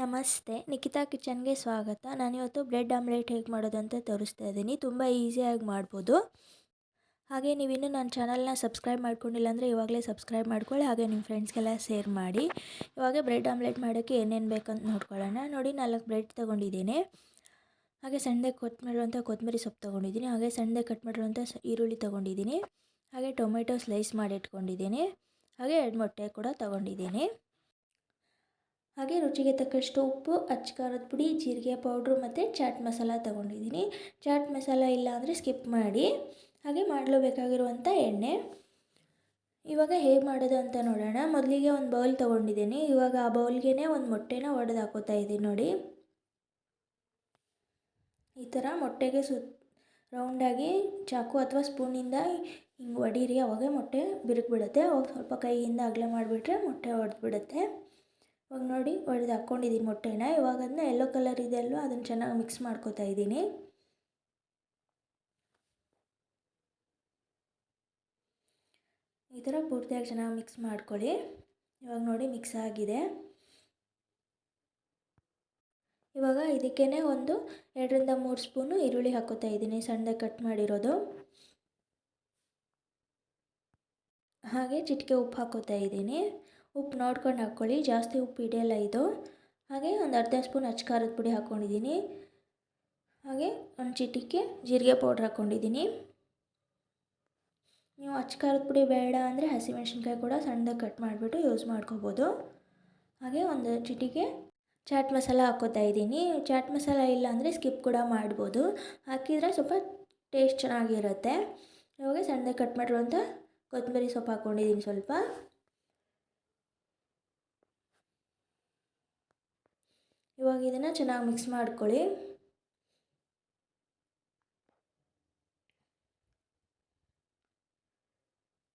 ನಮಸ್ತೆ, ನಿಖಿತಾ ಕಿಚನ್ಗೆ ಸ್ವಾಗತ. ನಾನು ಇವತ್ತು ಬ್ರೆಡ್ ಆಮ್ಲೆಟ್ ಹೇಗೆ ಮಾಡೋದು ಅಂತ ತೋರಿಸ್ತಾ ಇದ್ದೀನಿ. ತುಂಬ ಈಸಿಯಾಗಿ ಮಾಡ್ಬೋದು. ಹಾಗೆ ನೀವಿನ್ನೂ ನನ್ನ ಚಾನಲ್ನ ಸಬ್ಸ್ಕ್ರೈಬ್ ಮಾಡ್ಕೊಂಡಿಲ್ಲ ಅಂದರೆ ಇವಾಗಲೇ ಸಬ್ಸ್ಕ್ರೈಬ್ ಮಾಡ್ಕೊಳ್ಳಿ, ಹಾಗೆ ನಿಮ್ಮ ಫ್ರೆಂಡ್ಸ್ಗೆಲ್ಲ ಶೇರ್ ಮಾಡಿ. ಇವಾಗ ಬ್ರೆಡ್ ಆಮ್ಲೆಟ್ ಮಾಡೋಕ್ಕೆ ಏನೇನು ಬೇಕಂತ ನೋಡ್ಕೊಳ್ಳೋಣ. ನೋಡಿ, ನಾಲ್ಕು ಬ್ರೆಡ್ ತೊಗೊಂಡಿದ್ದೀನಿ. ಹಾಗೆ ಸಣ್ಣದಾಗಿ ಕೊತ್ ಮಾಡಿರುವಂಥ ಕೊತ್ತಂಬರಿ ಸೊಪ್ಪು ತೊಗೊಂಡಿದ್ದೀನಿ. ಹಾಗೆ ಸಣ್ಣದಾಗಿ ಕಟ್ ಮಾಡಿರುವಂಥ ಈರುಳ್ಳಿ ತೊಗೊಂಡಿದ್ದೀನಿ. ಹಾಗೆ ಟೊಮೆಟೊ ಸ್ಲೈಸ್ ಮಾಡಿ ಇಟ್ಕೊಂಡಿದ್ದೀನಿ. ಹಾಗೆ ಎರಡು ಮೊಟ್ಟೆ ಕೂಡ ತೊಗೊಂಡಿದ್ದೀನಿ. ಹಾಗೆ ರುಚಿಗೆ ತಕ್ಕಷ್ಟು ಉಪ್ಪು ಅಚ್ಚ ಖಾರದ ಪುಡಿ, ಜೀರಿಗೆ ಪೌಡ್ರು ಮತ್ತು ಚಾಟ್ ಮಸಾಲ ತೊಗೊಂಡಿದ್ದೀನಿ. ಚಾಟ್ ಮಸಾಲ ಇಲ್ಲ ಅಂದರೆ ಸ್ಕಿಪ್ ಮಾಡಿ. ಹಾಗೆ ಮಾಡಲು ಬೇಕಾಗಿರುವಂಥ ಎಣ್ಣೆ. ಇವಾಗ ಹೇಗೆ ಮಾಡೋದು ಅಂತ ನೋಡೋಣ. ಮೊದಲಿಗೆ ಒಂದು ಬೌಲ್ ತೊಗೊಂಡಿದ್ದೀನಿ. ಇವಾಗ ಆ ಬೌಲ್ಗೆ ಒಂದು ಮೊಟ್ಟೆನ ಒಡೆದು ಹಾಕೋತಾ ಇದ್ದೀನಿ ನೋಡಿ. ಈ ಥರ ಮೊಟ್ಟೆಗೆ ಸು ರೌಂಡಾಗಿ ಚಾಕು ಅಥವಾ ಸ್ಪೂನಿಂದ ಹಿಂಗೆ ಒಡೀರಿ. ಅವಾಗ ಮೊಟ್ಟೆ ಬಿರುಕು ಅವಾಗ ಸ್ವಲ್ಪ ಕೈಯಿಂದ ಅಗಲೇ ಮಾಡಿಬಿಟ್ರೆ ಮೊಟ್ಟೆ ಹೊಡೆದ್ಬಿಡುತ್ತೆ ಇವಾಗ ನೋಡಿ ಒಡೆದು ಹಾಕ್ಕೊಂಡಿದ್ದೀನಿ ಮೊಟ್ಟೆನ. ಇವಾಗ ಅದನ್ನ ಯೆಲ್ಲೋ ಕಲರ್ ಇದೆ ಅಲ್ವಾ, ಅದನ್ನು ಚೆನ್ನಾಗಿ ಮಿಕ್ಸ್ ಮಾಡ್ಕೋತಾ ಇದ್ದೀನಿ. ಈ ಥರ ಪೂರ್ತಿಯಾಗಿ ಚೆನ್ನಾಗಿ ಮಿಕ್ಸ್ ಮಾಡ್ಕೊಳ್ಳಿ. ಇವಾಗ ನೋಡಿ ಮಿಕ್ಸ್ ಆಗಿದೆ. ಇವಾಗ ಇದಕ್ಕೇ ಒಂದು ಎರಡರಿಂದ ಮೂರು ಸ್ಪೂನು ಈರುಳ್ಳಿ ಹಾಕೋತಾ ಇದ್ದೀನಿ, ಸಣ್ಣದಾಗಿ ಕಟ್ ಮಾಡಿರೋದು. ಹಾಗೆ ಚಿಟಿಕೆ ಉಪ್ಪು ಹಾಕೋತಾ ಇದ್ದೀನಿ. ಉಪ್ಪು ನೋಡ್ಕೊಂಡು ಹಾಕ್ಕೊಳ್ಳಿ. ಜಾಸ್ತಿ ಉಪ್ಪು ಹಿಡಿಯಲ್ಲ ಇದು. ಹಾಗೆ ಒಂದು ಅರ್ಧ ಸ್ಪೂನ್ ಅಚ್ಚ ಖಾರದ ಪುಡಿ ಹಾಕ್ಕೊಂಡಿದ್ದೀನಿ. ಹಾಗೆ ಒಂದು ಚಿಟಿಕೆ ಜೀರಿಗೆ ಪೌಡ್ರ್ ಹಾಕ್ಕೊಂಡಿದ್ದೀನಿ. ನೀವು ಅಚ್ಚ ಖಾರದ ಪುಡಿ ಬೇಡ ಅಂದರೆ ಹಸಿಮೆಣ್ಸಿನ್ಕಾಯಿ ಕೂಡ ಸಣ್ಣದಾಗಿ ಕಟ್ ಮಾಡಿಬಿಟ್ಟು ಯೂಸ್ ಮಾಡ್ಕೋಬೋದು. ಹಾಗೆ ಒಂದು ಚಿಟಿಕೆ ಚಾಟ್ ಮಸಾಲ ಹಾಕೋತಾ ಇದ್ದೀನಿ. ಚಾಟ್ ಮಸಾಲ ಇಲ್ಲ ಅಂದರೆ ಸ್ಕಿಪ್ ಕೂಡ ಮಾಡ್ಬೋದು. ಹಾಕಿದರೆ ಸ್ವಲ್ಪ ಟೇಸ್ಟ್ ಚೆನ್ನಾಗಿರುತ್ತೆ. ಇವಾಗ ಸಣ್ಣದಾಗಿ ಕಟ್ ಮಾಡಿರುವಂಥ ಕೊತ್ತಂಬರಿ ಸೊಪ್ಪು ಹಾಕ್ಕೊಂಡಿದ್ದೀನಿ ಸ್ವಲ್ಪ. ಇವಾಗ ಇದನ್ನು ಚೆನ್ನಾಗಿ ಮಿಕ್ಸ್ ಮಾಡ್ಕೊಳ್ಳಿ.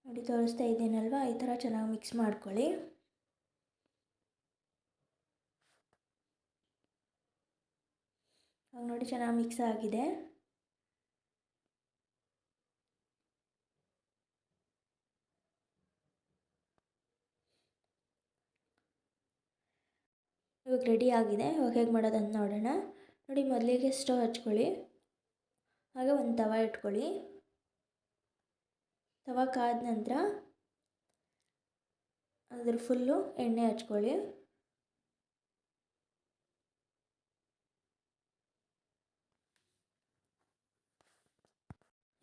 ನೋಡಿ ತೋರಿಸ್ತಾ ಇದ್ದೀನಲ್ವಾ? ಈ ಥರ ಚೆನ್ನಾಗಿ ಮಿಕ್ಸ್ ಮಾಡ್ಕೊಳ್ಳಿ. ನೋಡಿ ಚೆನ್ನಾಗಿ ಮಿಕ್ಸ್ ಆಗಿದೆ. ಇವಾಗ ರೆಡಿ ಆಗಿದೆ. ಇವಾಗ ಹೇಗೆ ಮಾಡೋದಂತ ನೋಡೋಣ. ನೋಡಿ ಮೊದಲಿಗೆ ಸ್ಟವ್ ಹಚ್ಕೊಳ್ಳಿ. ಹಾಗೆ ಒಂದು ತವ ಇಟ್ಕೊಳ್ಳಿ. ತವ ಕಾದ ನಂತರ ಅದ್ರ ಫುಲ್ಲು ಎಣ್ಣೆ ಹಚ್ಕೊಳ್ಳಿ.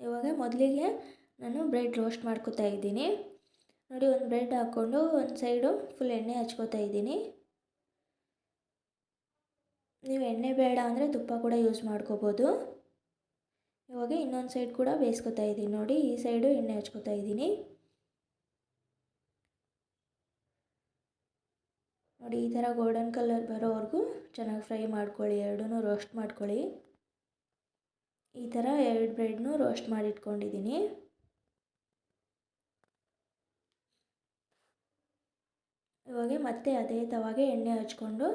ಇವಾಗ ಮೊದಲಿಗೆ ನಾನು ಬ್ರೆಡ್ ರೋಸ್ಟ್ ಮಾಡ್ಕೋತಾ ಇದ್ದೀನಿ. ನೋಡಿ ಒಂದು ಬ್ರೆಡ್ ಹಾಕ್ಕೊಂಡು ಒಂದು ಸೈಡು ಫುಲ್ ಎಣ್ಣೆ ಹಚ್ಕೋತಾ ಇದ್ದೀನಿ. ನೀವು ಎಣ್ಣೆ ಬೇಡ ಅಂದರೆ ತುಪ್ಪ ಕೂಡ ಯೂಸ್ ಮಾಡ್ಕೋಬೋದು. ಇವಾಗ ಇನ್ನೊಂದು ಸೈಡ್ ಕೂಡ ಬೇಯಿಸ್ಕೊತಾ ಇದ್ದೀನಿ ನೋಡಿ, ಈ ಸೈಡು ಎಣ್ಣೆ ಹಚ್ಕೋತಾ ಇದ್ದೀನಿ. ನೋಡಿ, ಈ ಥರ ಗೋಲ್ಡನ್ ಕಲರ್ ಬರೋವರೆಗೂ ಚೆನ್ನಾಗಿ ಫ್ರೈ ಮಾಡ್ಕೊಳ್ಳಿ ಎರಡೂ ರೋಸ್ಟ್ ಮಾಡ್ಕೊಳ್ಳಿ. ಈ ಥರ ಎರಡು ಬ್ರೆಡ್ನು ರೋಸ್ಟ್ ಮಾಡಿಟ್ಕೊಂಡಿದ್ದೀನಿ. ಇವಾಗ ಮತ್ತೆ ಅದೇ ತವಾಗೆ ಎಣ್ಣೆ ಹಚ್ಕೊಂಡು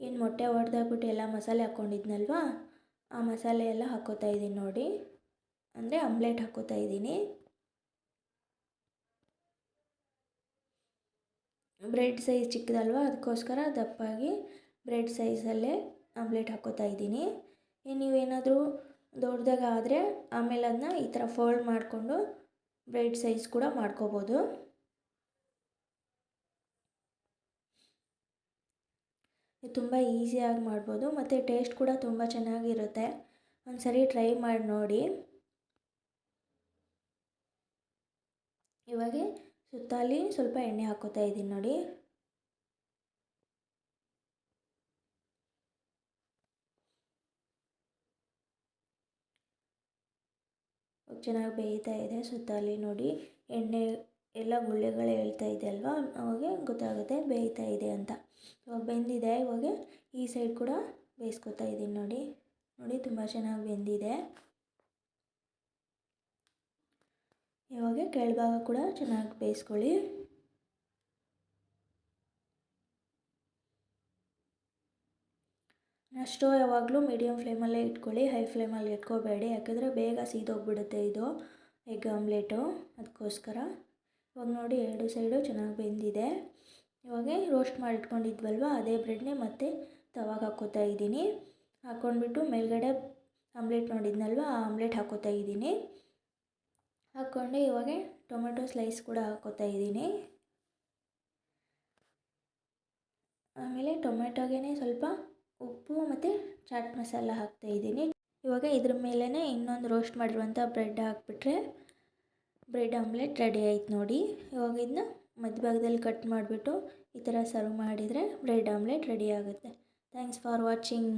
ಏನು ಮೊಟ್ಟೆ ಒಡೆದಾಕ್ಬಿಟ್ಟು ಎಲ್ಲ ಮಸಾಲೆ ಹಾಕ್ಕೊಂಡಿದ್ನಲ್ವಾ? ಆ ಮಸಾಲೆ ಎಲ್ಲ ಹಾಕೋತಾ ಇದ್ದೀನಿ ನೋಡಿ. ಅಂದರೆ ಆಮ್ಲೆಟ್ ಹಾಕೋತಾ ಇದ್ದೀನಿ. ಬ್ರೆಡ್ ಸೈಜ್ ಚಿಕ್ಕದಲ್ವಾ? ಅದಕ್ಕೋಸ್ಕರ ದಪ್ಪಾಗಿ ಬ್ರೆಡ್ ಸೈಜಲ್ಲೇ ಆಮ್ಲೆಟ್ ಹಾಕ್ಕೋತಾ ಇದ್ದೀನಿ. ನೀವೇನಾದರೂ ದೊಡ್ಡದಾಗಾದರೆ ಆಮೇಲೆ ಅದನ್ನ ಈ ಥರ ಫೋಲ್ಡ್ ಮಾಡಿಕೊಂಡು ಬ್ರೆಡ್ ಸೈಜ್ ಕೂಡ ಮಾಡ್ಕೋಬೋದು. ತುಂಬ ಈಸಿಯಾಗಿ ಮಾಡ್ಬೋದು ಮತ್ತು ಟೇಸ್ಟ್ ಕೂಡ ತುಂಬ ಚೆನ್ನಾಗಿರುತ್ತೆ. ಒಂದು ಸರಿ ಟ್ರೈ ಮಾಡಿ ನೋಡಿ. ಇವಾಗ ಸುತ್ತಲಿ ಸ್ವಲ್ಪ ಎಣ್ಣೆ ಹಾಕೋತಾ ಇದ್ದೀನಿ ನೋಡಿ. ಚೆನ್ನಾಗಿ ಬೇಯ್ತಾ ಇದೆ ಸುತ್ತಲಿ ನೋಡಿ. ಎಣ್ಣೆ ಎಲ್ಲ ಗುಳ್ಳೆಗಳು ಹೇಳ್ತಾ ಇದೆ ಅಲ್ವಾ? ಅವಾಗೆ ಗೊತ್ತಾಗುತ್ತೆ ಬೇಯ್ತಾ ಇದೆ ಅಂತ. ಇವಾಗ ಬೆಂದಿದೆ. ಇವಾಗ ಈ ಸೈಡ್ ಕೂಡ ಬೇಯಿಸ್ಕೊತಾ ಇದ್ದೀನಿ ನೋಡಿ. ನೋಡಿ ತುಂಬ ಚೆನ್ನಾಗಿ ಬೆಂದಿದೆ. ಇವಾಗ ಕೆಳಭಾಗ ಕೂಡ ಚೆನ್ನಾಗಿ ಬೇಯಿಸ್ಕೊಳ್ಳಿ. ಸ್ಟವ್ ಯಾವಾಗಲೂ ಮೀಡಿಯಮ್ ಫ್ಲೇಮಲ್ಲೇ ಇಟ್ಕೊಳ್ಳಿ. ಹೈ ಫ್ಲೇಮಲ್ಲಿ ಇಟ್ಕೋಬೇಡಿ ಯಾಕೆಂದರೆ ಬೇಗ ಸೀದೋಗ್ಬಿಡುತ್ತೆ ಇದು ಎಗ್ ಆಮ್ಲೆಟು ಅದಕ್ಕೋಸ್ಕರ. ಇವಾಗ ನೋಡಿ ಎರಡು ಸೈಡು ಚೆನ್ನಾಗಿ ಬೆಂದಿದೆ. ಇವಾಗ ರೋಸ್ಟ್ ಮಾಡಿಟ್ಕೊಂಡಿದ್ವಲ್ವ ಅದೇ ಬ್ರೆಡ್ನೇ ಮತ್ತೆ ತವಾಗ ಹಾಕೋತಾ ಇದ್ದೀನಿ. ಹಾಕ್ಕೊಂಡ್ಬಿಟ್ಟು ಮೇಲ್ಗಡೆ ಆಮ್ಲೆಟ್ ನೋಡಿದ್ನಲ್ವ ಆ ಆಮ್ಲೆಟ್ ಹಾಕೋತಾ ಇದ್ದೀನಿ. ಹಾಕ್ಕೊಂಡು ಇವಾಗ ಟೊಮೆಟೊ ಸ್ಲೈಸ್ ಕೂಡ ಹಾಕ್ಕೋತಾ ಇದ್ದೀನಿ. ಆಮೇಲೆ ಟೊಮೆಟೊಗೆ ಸ್ವಲ್ಪ ಉಪ್ಪು ಮತ್ತು ಚಾಟ್ ಮಸಾಲ ಹಾಕ್ತಾ ಇದ್ದೀನಿ. ಇವಾಗ ಇದ್ರ ಮೇಲೇ ಇನ್ನೊಂದು ರೋಸ್ಟ್ ಮಾಡಿರುವಂಥ ಬ್ರೆಡ್ ಹಾಕ್ಬಿಟ್ರೆ ಬ್ರೆಡ್ ಆಮ್ಲೆಟ್ ರೆಡಿ ಆಯ್ತು ನೋಡಿ. ಇವಾಗ ಇದನ್ನ ಮಧ್ಯಭಾಗದಲ್ಲಿ ಕಟ್ ಮಾಡಿಬಿಟ್ಟು ಈ ಥರ ಸರ್ವ್ ಮಾಡಿದರೆ ಬ್ರೆಡ್ ಆಮ್ಲೆಟ್ ರೆಡಿ ಆಗುತ್ತೆ. Thanks for watching